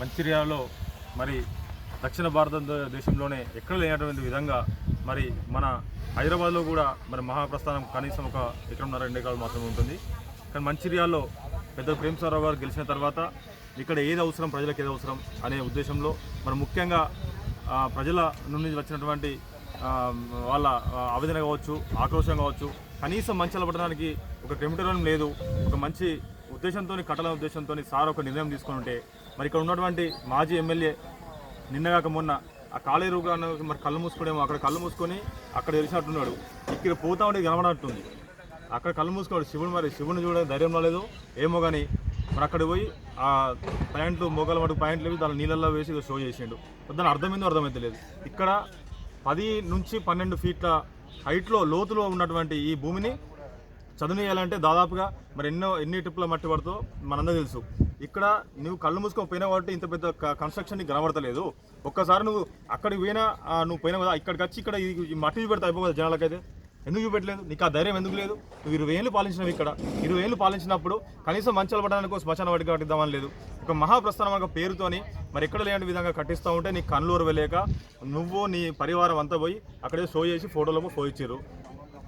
మంచిర్యాలలో మరి దక్షిణ భారతదేశంలోనే ఎక్కడ లేనటువంటి విధంగా మరి మన హైదరాబాద్లో కూడా మరి మహాప్రస్థానం కనీసం ఒక ఎకరంన్నర రెండు ఎకరాలు మాత్రమే ఉంటుంది. కానీ మంచిర్యాలలో పెద్ద ప్రేమసారావు గారు గెలిచిన తర్వాత ఇక్కడ ఏది అవసరం ప్రజలకు ఏది అవసరం అనే ఉద్దేశంలో మరి ముఖ్యంగా ప్రజల నుండి వచ్చినటువంటి వాళ్ళ ఆవేదన కావచ్చు ఆక్రోశం కావచ్చు కనీసం మంచి పట్టడానికి ఒక క్రిమిటోరియం లేదు ఒక మంచి ఉద్దేశంతో కట్టల ఉద్దేశంతో సార్ ఒక నిర్ణయం తీసుకుని ఉంటే మరి ఇక్కడ ఉన్నటువంటి మాజీ ఎమ్మెల్యే నిన్నగాక మొన్న ఆ కాలేరు మరి కళ్ళు మూసుకోడేమో అక్కడ కళ్ళు మూసుకొని అక్కడ తెలిసినట్టున్నాడు. ఇక్కడ పోతా ఉంటే కనబడినట్టుంది. అక్కడ కళ్ళు మూసుకున్నాడు శివుడు మరి శివుని చూడడం ధైర్యం రాలేదు. ఏమో కానీ మరి అక్కడ పోయి ఆ ప్యాంట్లు మోకాల మటుకు ప్యాంట్లు వేసి దాని నీళ్ళల్లో వేసి షో చేసిండు. దాని అర్థమైందో అర్థమైతలేదు. ఇక్కడ పది నుంచి పన్నెండు ఫీట్ల హైట్లో లోతులో ఉన్నటువంటి ఈ భూమిని చదువునేయాలంటే దాదాపుగా మరి ఎన్నో ఎన్ని ట్రిప్ల మట్టి పడుతుందో మనందరూ తెలుసు. ఇక్కడ నువ్వు కళ్ళు మూసుకొని పోయినా కాబట్టి ఇంత పెద్ద కన్స్ట్రక్షన్ని కన్స్ట్రక్షన్ నీకు కనబడతలేదు. ఒక్కసారి నువ్వు అక్కడికి పోయినా నువ్వు పోయినా కదా ఇక్కడికి వచ్చి ఇక్కడ ఈ- మట్టి చూపెడితే అయిపోతుంది జనాలకైతే. ఎందుకు చూపెట్టలేదు? నీకు ఆ ధైర్యం ఎందుకు లేదు? నువ్వు ఇరవై ఏళ్ళు పాలించినవి ఇక్కడ. ఇరవై ఏళ్ళు పాలించినప్పుడు కనీసం మంచాలు పడడానికి శ్మశాన వాటికి కట్టిద్దామని లేదు. ఒక మహాప్రస్థానం ఒక పేరుతోని మరి ఎక్కడ లేని విధంగా కట్టిస్తూ ఉంటే నీ కన్నులు వెళ్ళలేక నువ్వు నీ పరివారం అంతా పోయి అక్కడే షో చేసి ఫోటోలో ఇచ్చారు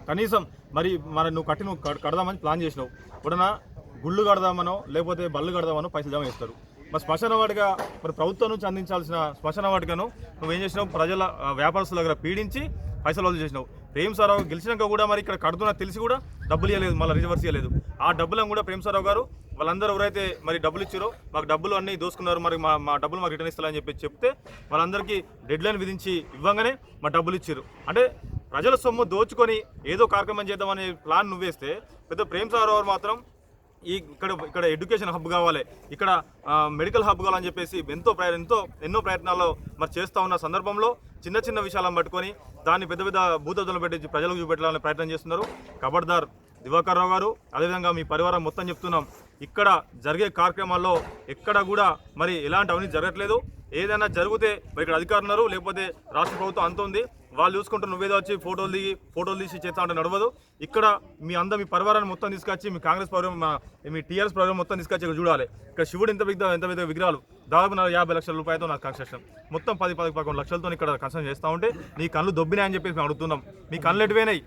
కనీసం మరి మరి నువ్వు కట్టి నువ్వు కడదామని ప్లాన్ చేసినావు. ఉడన గుళ్ళు కడదామనో లేకపోతే బళ్ళు కడదామనో పైసలు జమ చేస్తారు. మరి శ్మశాన వాటిగా మరి ప్రభుత్వం నుంచి అందించాల్సిన శ్మశాన వాటికను నువ్వేం చేసినావు? ప్రజల వ్యాపారస్తుల దగ్గర పీడించి పైసలు వదిలి చేసినావు. ప్రేమ్ సారావు గెలిచినాక కూడా మరి ఇక్కడ కడుతున్నా తెలిసి కూడా డబ్బులు ఇవ్వలేదు మళ్ళీ రిజర్వర్స్ ఇవ్వలేదు ఆ డబ్బులను కూడా ప్రేమ్ సారావు గారు వాళ్ళందరూ ఎవరైతే మరి డబ్బులు ఇచ్చారో మాకు డబ్బులు అన్నీ దోసుకున్నారు మరి మా మా డబ్బులు మాకు రిటర్న్ ఇస్తారని చెప్పి చెప్తే వాళ్ళందరికీ డెడ్ లైన్ విధించి ఇవ్వగానే మా డబ్బులు ఇచ్చారు. అంటే ప్రజల సొమ్ము దోచుకొని ఏదో కార్యక్రమం చేద్దామనే ప్లాన్ నువ్వేస్తే పెద్ద ప్రేమ్ సారావు మాత్రం ఈ ఇక్కడ ఇక్కడ ఎడ్యుకేషన్ హబ్ కావాలి ఇక్కడ మెడికల్ హబ్ కావాలని చెప్పేసి ఎంతో ప్రయ ఎంతో ఎన్నో ప్రయత్నాలు మరి చేస్తూ ఉన్న సందర్భంలో చిన్న చిన్న విషయాలను పట్టుకొని దాన్ని పెద్ద పెద్ద భూతద్దలు పెట్టి ప్రజలకు చూపెట్టాలని ప్రయత్నం చేస్తున్నారు. కబడ్దార్ దివాకర్ రావు గారు అదేవిధంగా మీ పరివారం మొత్తం చెప్తున్నాం. ఇక్కడ జరిగే కార్యక్రమాల్లో ఎక్కడ కూడా మరి ఎలాంటి అవినీతి జరగట్లేదు. ఏదైనా జరిగితే మరి ఇక్కడ అధికారులు లేకపోతే రాష్ట్ర ప్రభుత్వం అంత ఉంది. వాళ్ళు చూసుకుంటూ నువ్వేదో వచ్చి ఫోటోలు దిగి ఫోటోలు తీసి చేస్తా అంటే నడవదు. ఇక్కడ మీ అందరూ మీ పరివారాన్ని మొత్తం తీసుకొచ్చి మీ కాంగ్రెస్ ప్రోగ్రామ్ మీ టీఆర్ఎస్ ప్రోగ్రామ్ మొత్తం తీసుకొచ్చి ఇక్కడ చూడాలి. ఇక్కడ శివుడు ఎంత పెద్ద ఎంత పెద్ద విగ్రహాలు? దాదాపు నా యాభై లక్షల రూపాయలతో నాకు కన్స్ట్రక్షన్ మొత్తం పది పది పదకొండు లక్షలతో ఇక్కడ కన్స్ట్రక్షన్ చేస్తూ ఉంటే నీ కళ్ళు దొబ్బినాయని చెప్పేసి మేము అడుగుతున్నాం. మీ కళ్ళు ఎటువైనాయి?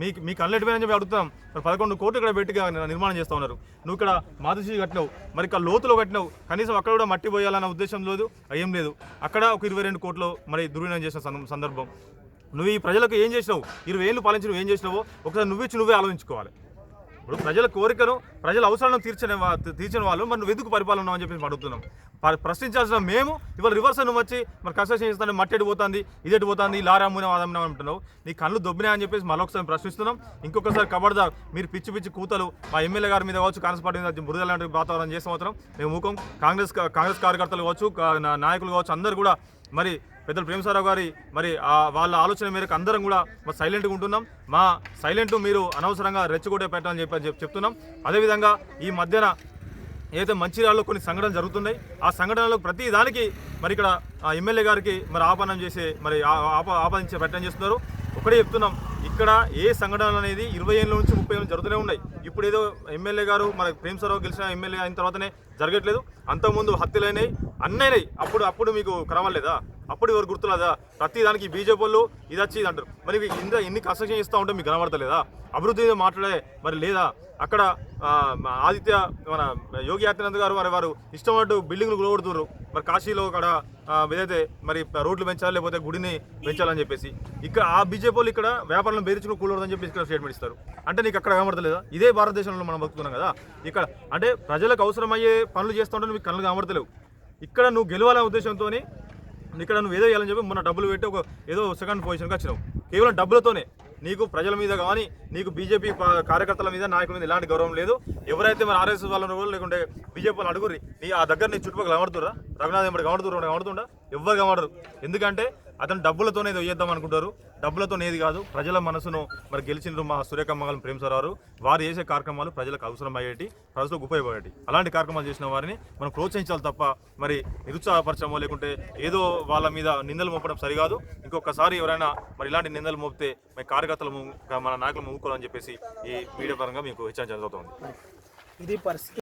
మీకు మీ కళ్ళు చెప్పి అడుగుతున్నాం. మరి పదకొండు కోట్లు ఇక్కడ పెట్టి నిర్మాణం చేస్తూ ఉన్నారు. నువ్వు ఇక్కడ మాధుశ్రీ కట్టినావు. మరి ఇక్కడ లోతులో కట్టినావు. కనీసం అక్కడ కూడా మట్టి పోయాలన్న ఉద్దేశం లేదు ఏం లేదు. అక్కడ ఒక ఇరవై రెండు కోట్లు మరి దుర్వినియోగం చేసిన సందర్భం. నువ్వు ఈ ప్రజలకు ఏం చేసినావు? ఇరవై ఏళ్ళు పాలించి నువ్వు ఏం చేసినావో ఒకసారి నువ్వు ఇచ్చి నువ్వే ఆలోచించుకోవాలి. ఇప్పుడు ప్రజల కోరికను ప్రజల అవసరాలను తీర్చిన తీర్చిన వాళ్ళు మరి నువ్వు ఎందుకు పరిపాలన అని చెప్పి అడుగుతున్నాం. ప్రశ్నించాల్సిన మేము ఇవాళ రివర్స్ నువ్వు వచ్చి మరి కన్స్ట్రక్షన్ చేస్తాను మట్టి ఎటు పోతుంది ఇది పోతుంది లారీ అమ్మునే అదమ్మునా అంటున్నావు. నీ కళ్ళు దొబ్బినాయి అని చెప్పేసి మరొకసారి ప్రశ్నిస్తున్నాం. ఇంకొకసారి కబడ్దార్ మీరు పిచ్చి పిచ్చి కూతలు మా ఎమ్మెల్యే గారి మీద కావచ్చు కాంగ్రెస్ పార్టీ మీద బురద లాంటి వాతావరణం చేసే మాత్రం మేము ముఖం కాంగ్రెస్ కాంగ్రెస్ కార్యకర్తలు కావచ్చు నా- నాయకులు కావచ్చు అందరూ కూడా మరి పెద్దలు ప్రేమసారావు గారి మరి వాళ్ళ ఆలోచన మేరకు అందరం కూడా మరి సైలెంట్గా ఉంటున్నాం. మా సైలెంట్ మీరు అనవసరంగా రెచ్చగొట్టే పెట్టాలని చెప్పి చెప్తున్నాం. అదేవిధంగా ఈ మధ్యన ఏదైతే మంచిర్యాలలో కొన్ని సంఘటనలు జరుగుతున్నాయి ఆ సంఘటనలో ప్రతి దానికి మరి ఇక్కడ ఎమ్మెల్యే గారికి మరి ఆపాదన చేసే మరి ఆ- ఆప ఆపాదించే ప్రయత్నం చేస్తున్నారు. ఒకటే చెప్తున్నాం. ఇక్కడ ఏ సంఘటనలు అనేది ఇరవై ఏళ్ళ నుంచి ముప్పై ఏళ్ళు జరుగుతూనే ఉన్నాయి. ఇప్పుడు ఏదో ఎమ్మెల్యే గారు మన ప్రేమ్ సరావు గెలిచిన ఎమ్మెల్యే అయిన తర్వాతనే జరగట్లేదు. అంతకుముందు హత్యలైనాయి అన్నైనాయి అప్పుడు అప్పుడు మీకు కనవలేదా అప్పుడు ఎవరు గుర్తులేదా? ప్రతి దానికి బీజేపీ వాళ్ళు ఇది వచ్చి ఇది అంటారు. మరి ఇంత ఎన్ని కన్స్ట్రక్షన్ ఇస్తూ ఉంటే మీకు కనబడతలేదా? అభివృద్ధి మీద మాట్లాడే మరి లేదా? అక్కడ ఆదిత్య మన యోగి ఆదిత్యనాథ్ గారు వారి వారు ఇష్టం బిల్డింగ్లు కూడగొడుతున్నారు మరి కాశీలో అక్కడ ఏదైతే మరి రోడ్లు పెంచాలి లేకపోతే గుడిని పెంచాలని చెప్పేసి ఇక్కడ ఆ బీజేపీ వాళ్ళు ఇక్కడ వ్యాపారం బెదిరించుకుని కూడదని చెప్పి ఇక్కడ స్టేట్మెంట్ ఇస్తారు. అంటే నీకు అక్కడ కనబడతలేదా? ఇదే భారతదేశంలో మనం బతుకుతున్నాం కదా. ఇక్కడ అంటే ప్రజలకు అవసరమయ్యే పనులు చేస్తుంటే మీకు కళ్ళు కనబడతలేవు. ఇక్కడ నువ్వు గెలవాలనే ఉద్దేశంతో ఇక్కడ నువ్వు ఏదో చేయాలని చెప్పి మొన్న డబ్బులు పెట్టి ఒక ఏదో సెకండ్ పొజిషన్కి వచ్చినావు. కేవలం డబ్బులతోనే. నీకు ప్రజల మీద కానీ నీకు బీజేపీ కార్యకర్తల మీద నాయకుల మీద ఎలాంటి గౌరవం లేదు. ఎవరైతే మరి ఆర్ఎస్ఎస్ వాళ్ళని కూడా లేకుంటే బీజేపీ వాళ్ళు అడుగురి నీ ఆ దగ్గర నీ చుట్టుపక్కల కమడుతురా రఘునాథ్ ఎంబడి కమడుతురు కమడుతుండ ఎవరు కమడరు ఎందుకంటే అతను డబ్బులతోనే ఏదో అనుకుంటారు. డబ్బులతో ఏది కాదు. ప్రజల మనసును మరి గెలిచిన మా సూర్యకమ్మగలం ప్రేమసారావు వారు చేసే కార్యక్రమాలు ప్రజలకు అవసరం అయ్యేటి ప్రజలకు ఉపయోగపడేటి. అలాంటి కార్యక్రమాలు చేసిన వారిని మనం ప్రోత్సహించాలి తప్ప మరి నిరుత్సాహపరచమో లేకుంటే ఏదో వాళ్ళ మీద నిందలు మోపడం సరికాదు. ఇంకొకసారి ఎవరైనా మరి ఇలాంటి నిందలు మోపితే మీ కార్యకర్తలు మన నాయకులు మూకోవాలని చెప్పేసి ఈ మీడియా పరంగా మీకు హెచ్చరించడం జరుగుతుంది. ఇది పరిస్థితి.